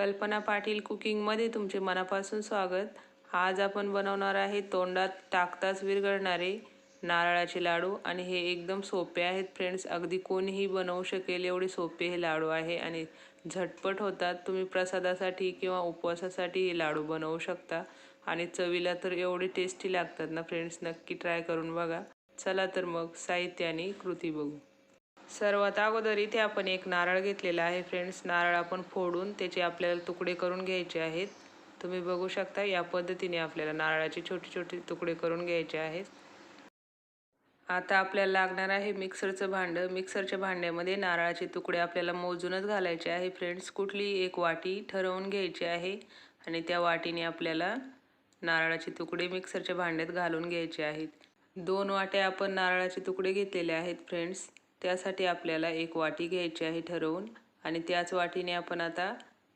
कल्पना पाटील कुकिंगमध्ये तुमचे मनापासून स्वागत. आज आपण बनवणार आहे तोंडात टाकताच विरघळणारे नारळाचे लाडू आणि हे एकदम सोपे आहेत फ्रेंड्स. अगदी कोणीही बनवू शकेल एवढे सोपे हे लाडू आहे आणि झटपट होतात. तुम्ही प्रसादासाठी किंवा उपवासासाठी हे लाडू बनवू शकता आणि चवीला तर एवढे टेस्टी लागतात ना फ्रेंड्स. नक्की ट्राय करून बघा. चला तर मग साहित्य आणि कृती बघू. सर्वात अगोदर इथे आपण एक नारळ घेतलेला आहे. फ्रेंड्स नारळ आपण फोडून त्याचे आपल्याला तुकडे करून घ्यायचे आहेत. तुम्ही बघू शकता या पद्धतीने आपल्याला नारळाचे छोटे छोटे तुकडे करून घ्यायचे आहेत. आता आपल्याला लागणार आहे मिक्सरचं भांडं. मिक्सरच्या भांड्यामध्ये नारळाचे तुकडे आपल्याला मोजूनच घालायचे आहे. फ्रेंड्स कुठली एक वाटी ठरवून घ्यायची आहे आणि त्या वाटीने आपल्याला नारळाचे तुकडे मिक्सरच्या भांड्यात घालून घ्यायचे आहेत. दोन वाट्या आपण नारळाचे तुकडे घेतलेले आहेत फ्रेंड्स. त्यासाठी आपल्याला एक वाटी घ्यायची आहे ठरवून आणि त्याच वाटीने आपण आता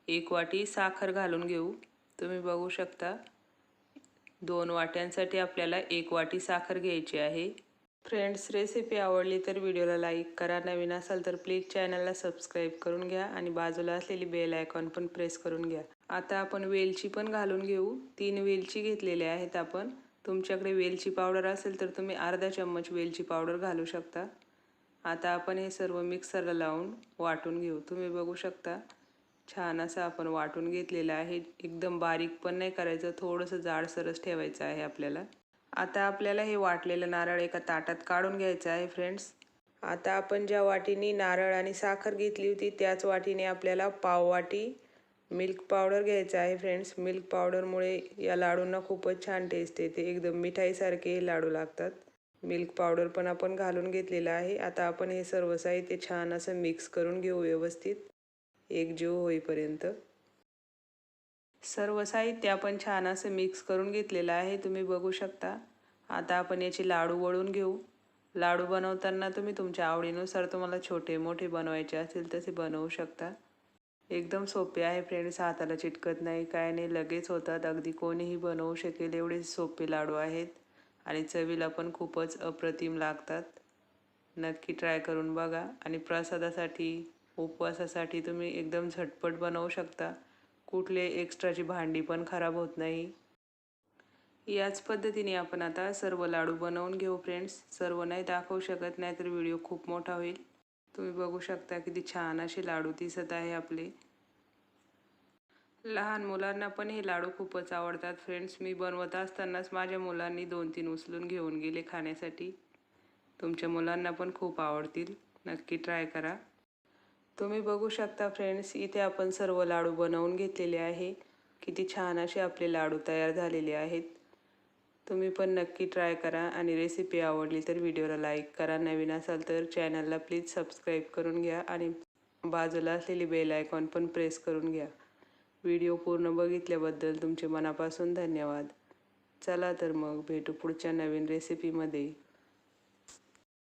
एक वाटी साखर घालून घेऊ. तुम्ही बघू शकता दोन वाट्यांसाठी आपल्याला एक वाटी साखर घ्यायची आहे. फ्रेंड्स रेसिपी आवडली तर व्हिडिओला लाईक करा. नवीन असाल तर प्लीज चॅनलला सबस्क्राईब करून घ्या आणि बाजूला असलेली बेल आयकॉन पण प्रेस करून घ्या. आता आपण वेलची पण घालून घेऊ. तीन वेलची घेतलेल्या आहेत आपण. तुमच्याकडे वेलची पावडर असेल तर तुम्ही अर्धा चम्मच वेलची पावडर घालू शकता. आता आपण हे सर्व मिक्सरला लावून वाटून घेऊ. तुम्ही बघू शकता छान असं आपण वाटून घेतलेलं आहे. एकदम बारीक पण नाही करायचं थोडंसं जाडसरच ठेवायचं आहे आपल्याला. आता आपल्याला हे वाटलेलं नारळ एका ताटात काढून घ्यायचं आहे फ्रेंड्स आता आपण ज्या वाटीने नारळ आणि साखर घेतली होती त्याच वाटीने आपल्याला पाव वाटी मिल्क पावडर घ्यायचं आहे फ्रेंड्स मिल्क पावडरमुळे या लाडूंना खूपच छान टेस्ट येते. एकदम मिठाईसारखे हे लाडू लागतात. मिल्क पावडर पण आपण घालून घेतलेलं आहे. आता आपण हे सर्व साहित्य छान असं मिक्स करून घेऊ व्यवस्थित. एकजीव होईपर्यंत. सर्व साहित्य आपण छान असं मिक्स करून घेतलेलं आहे. तुम्ही बघू शकता. आता आपण याचे लाडू वळून घेऊ. लाडू बनवताना तुम्ही तुमच्या आवडीनुसार तुम्हाला छोटे मोठे बनवायचे असेल तसे बनवू शकता. एकदम सोपे आहे फ्रेंड्स. हाताला चिटकत नाही काय नाही. लगेच होतात. अगदी कोणीही बनवू शकेल. एवढे सोपे लाडू आहेत. आणि चवीला पण खूपच अप्रतिम लागतात. नक्की ट्राय करून बघा आणि प्रसादासाठी उपवासासाठी तुम्ही एकदम झटपट बनवू शकता. कुठले एक्स्ट्राची भांडी पण खराब होत नाही. याच पद्धतीने आपण आता सर्व लाडू बनवून घेऊ फ्रेंड्स सर्व नाही दाखवू शकत नाही तर व्हिडिओ खूप मोठा होईल. तुम्ही बघू शकता किती छान असे लाडू दिसत आहे आपले. लहान मुलांना पण हे लाडू खूपच आवडतात. फ्रेंड्स मी बनवत असतानाच माझ्या मुलांनी दोन तीन उचलून घेऊन गेले खाण्यासाठी. तुमच्या मुलांना पण खूप आवडतील. नक्की ट्राय करा. तुम्ही बघू शकता फ्रेंड्स इथे आपण सर्व लाडू बनवून घेतलेले आहे. किती छान असे आपले लाडू तयार झालेले आहेत. तुम्ही पण नक्की ट्राय करा आणि रेसिपी आवडली तर व्हिडिओला लाईक करा. नवीन असाल तर चॅनलला प्लीज सबस्क्राईब करून घ्या आणि बाजूला असलेली बेल आयकॉन पण प्रेस करून घ्या. व्हिडिओ पूर्ण बघितल्याबद्दल तुमचे मनापासून धन्यवाद. चला तर मग भेटू पुढच्या नवीन रेसिपीमध्ये